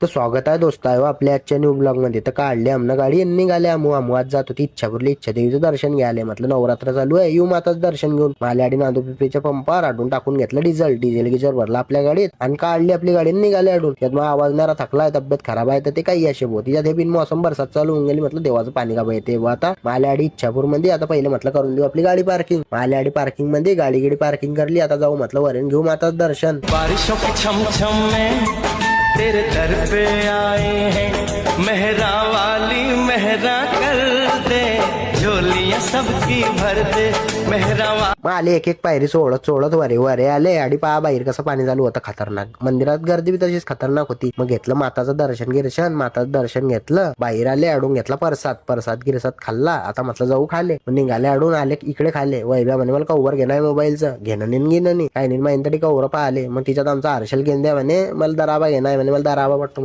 तर स्वागत आहे दोस्त आहे हो आपल्या आजच्या न्यू ब्लॉगमध्ये. तर काढले आमना गाडी निघाले आमू आमू आज जात होती इच्छापुरली इच्छा देवीचं दर्शन घ्यायला म्हटलं नवरात्र चालू आहे येऊ माताच दर्शन घेऊन. माल्याडी नांदू पिपेच्या पंपावर आडून टाकून घेतलं डिझेल डिझेल गिजर भरला आपल्या गाडीत. आणि काढली आपली गाडी निघाली निघाले आडून. त्यात मग आवाज नारा थकलाय तब्येत खराब आहे तर ते काही असे होती तिच्यात हे बिन मोसम बरसात चालू होऊन गेली म्हटलं देवाचं पाणी का येते आता माल्याडी इच्छापूरमध्ये आता पहिले म्हटलं करून देऊ आपली गाडी पार्किंग माल्याडी पार्किंगमध्ये गाडी गिडी पार्किंग करली आता जाऊ म्हटलं वरण घेऊ माताच दर्शन. तेरे दर पे आए हैं मेहरा वाली मेहरा कर दे। दुनिया सबकी भर दे मग आले एक एक पायरी सोडत सोडत वरे वरे आले. आणि पहा बाहेर कसं पाणी चालू होतं. खतरनाक. मंदिरात गर्दी बी तशीच खतरनाक होती. मग घेतलं माताचं दर्शन गिरशन. माताचं दर्शन घेतलं. बाहेर आले अडून घेतला परसाद. परसाद गिरसाद खाल्ला. आता म्हटलं जाऊ खाले. निघाले अडून आले इकडे खाले. वैभ्या म्हणे मला कव्हर घेणार मोबाईलचं. घेणं नाही घेणं नाही काही नाही माहिती तरी कव्हर पाहिले मग तिच्यात आमचा हर्षल घेऊन द्या म्हणे. मला दराबा घेणार म्हणे. मला दराबा वाटतो